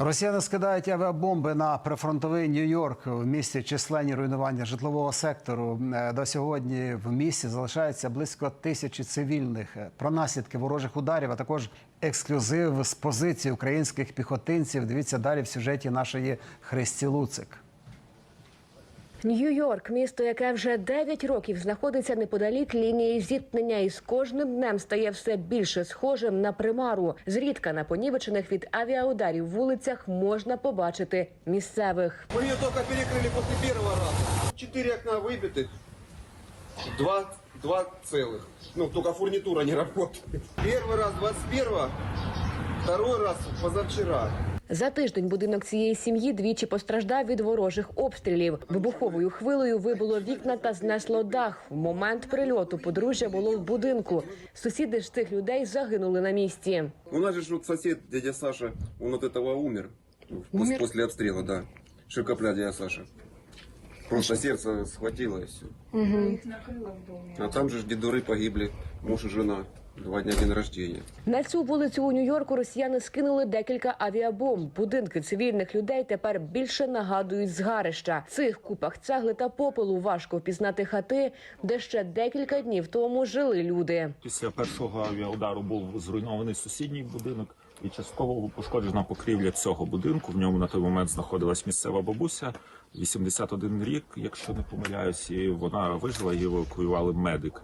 Росіяни скидають авіабомби на прифронтовий Нью-Йорк. В місті численні руйнування житлового сектору. Е, До сьогодні в місті залишається близько тисячі цивільних. Е, Про наслідки ворожих ударів, а також ексклюзив з позиції українських піхотинців. Дивіться далі в сюжеті нашої Христі Луцик. Нью-Йорк, місто, яке вже 9 років знаходиться неподалік лінії зіткнення, і з кожним днем стає все більше схожим на примару. Зрідка на понівечених від авіаударів вулицях можна побачити місцевих. Мы ее только перекрыли после первого раза. Четыре окна выбиты, два, два целых. Ну, только фурнитура не работает. Первый раз 21 второй раз позавчера. За тиждень будинок цієї сім'ї двічі постраждав від ворожих обстрілів. Вибуховою хвилею вибило вікна та знесло дах. В момент прильоту подружжя було в будинку. Сусіди ж цих людей загинули на місці. У нас же сусід дядя Саша, він от цього умер. Після обстрілу, да. Шикопля дядя Саша. Просто сердце схватило и все. А там же ж дедуры погибли, муж и жена. Два дня день рождения. На цю вулицю у Нью-Йорку росіяни скинули декілька авіабомб. Будинки цивільних людей тепер більше нагадують згарища. В цих купах цегли та попелу важко впізнати хати, де ще декілька днів тому жили люди. Після першого авіаудару був зруйнований сусідній будинок і частково пошкоджена покрівля цього будинку. В ньому на той момент знаходилась місцева бабуся, 81 рік, якщо не помиляюсь, і вона вижила, її евакуювали медики.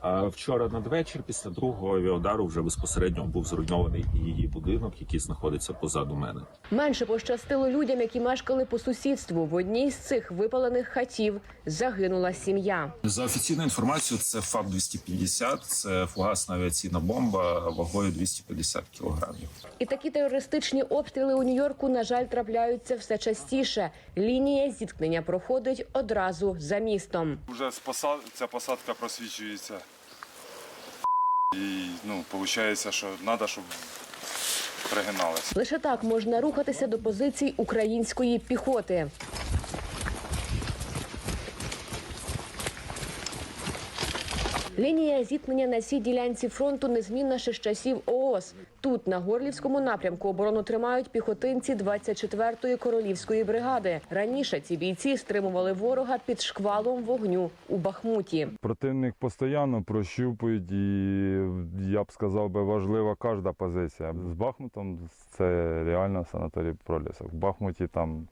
А вчора надвечір, після другого авіаудару, вже безпосередньо був зруйнований і її будинок, який знаходиться позаду мене. Менше пощастило людям, які мешкали по сусідству. В одній з цих випалених хатів загинула сім'я. За офіційною інформацією, це ФАБ 250 це фугасна авіаційна бомба вагою 250 кілограмів. І такі терористичні обстріли у Нью-Йорку, на жаль, трапляються все частіше. Лінія зіткнення проходить одразу за містом. Посад... ця посадка просвічується. І ну, виходить, що треба, щоб пригиналися. Лише так можна рухатися до позицій української піхоти. Лінія зіткнення на цій ділянці фронту незмінна ще з часів ООС. Тут, на Горлівському напрямку, оборону тримають піхотинці 24-ї королівської бригади. Раніше ці бійці стримували ворога під шквалом вогню у Бахмуті. Противник постійно прощупують, і я б сказав би, важлива кожна позиція. З Бахмутом це реально санаторій Пролісок. В Бахмуті там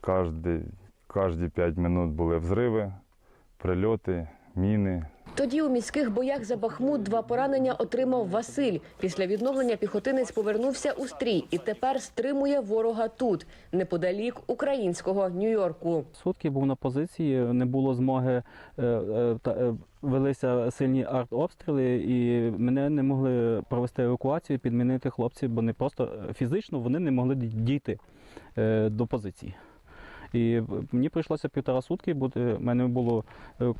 кожні, кожні 5 минут були взриви, прильоти, міни. Тоді у міських боях за Бахмут два поранення отримав Василь. Після відновлення піхотинець повернувся у стрій і тепер стримує ворога тут, неподалік українського Нью-Йорку. Сутки був на позиції, не було змоги е, е, та, е, велися сильні артобстріли, і мене не могли провести евакуацію, підмінити хлопці, бо не просто фізично вони не могли дійти до позиції. І мені прийшлося півтора сутки бути. У мене було е,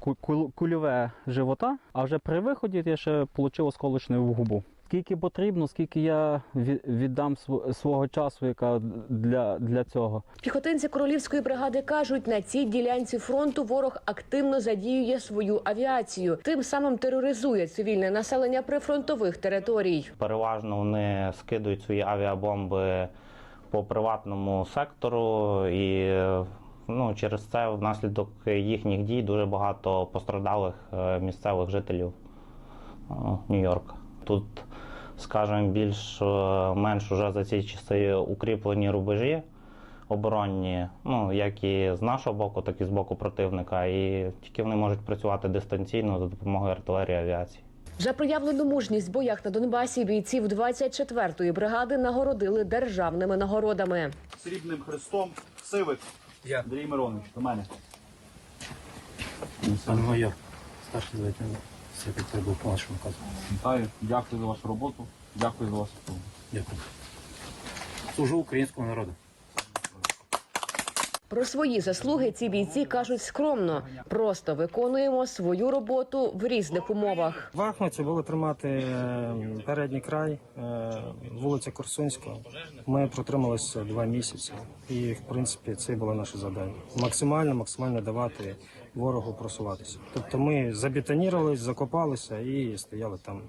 кульове живота, а вже при виході я ще отримав осколочне в губу. Скільки потрібно, скільки я ві- віддам св- свого часу, яка для, для цього. Піхотинці королівської бригади кажуть, на цій ділянці фронту ворог активно задіює свою авіацію, тим самим тероризує цивільне населення прифронтових територій. Переважно вони скидують свої авіабомби по приватному сектору, і ну, через це внаслідок їхніх дій дуже багато постраждалих е, місцевих жителів е, Нью-Йорка. Тут, скажімо, більш-менш уже за ці часи укріплені рубежі оборонні, ну як і з нашого боку, так і з боку противника. І тільки вони можуть працювати дистанційно за допомогою артилерії авіації. За проявлену мужність в боях на Донбасі бійців 24-ї бригади нагородили державними нагородами. срібним хрестом Сивик Андрій Миронович, до мене. Пане майор, старший лейтенант секретар був по вашому наказу. Вітаю, дякую за вашу роботу, дякую за вашу допомогу. Дякую. Служу українському народу. Про свої заслуги ці бійці кажуть скромно. Просто виконуємо свою роботу в різних умовах. В було тримати е, передній край, е, вулиця Корсунська. Ми протрималися два місяці, і в принципі це було наше завдання. Максимально, максимально давати ворогу просуватися. Тобто ми забетонірувалися, закопалися і стояли там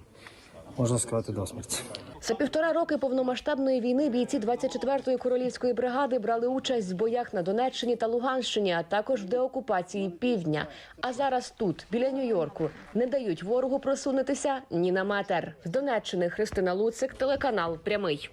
можна сказати, до смерті. За півтора роки повномасштабної війни бійці 24-ї королівської бригади брали участь в боях на Донеччині та Луганщині, а також в деокупації півдня. А зараз тут, біля Нью-Йорку, не дають ворогу просунутися ні на метр. З Донеччини Христина Луцик, телеканал Прямий.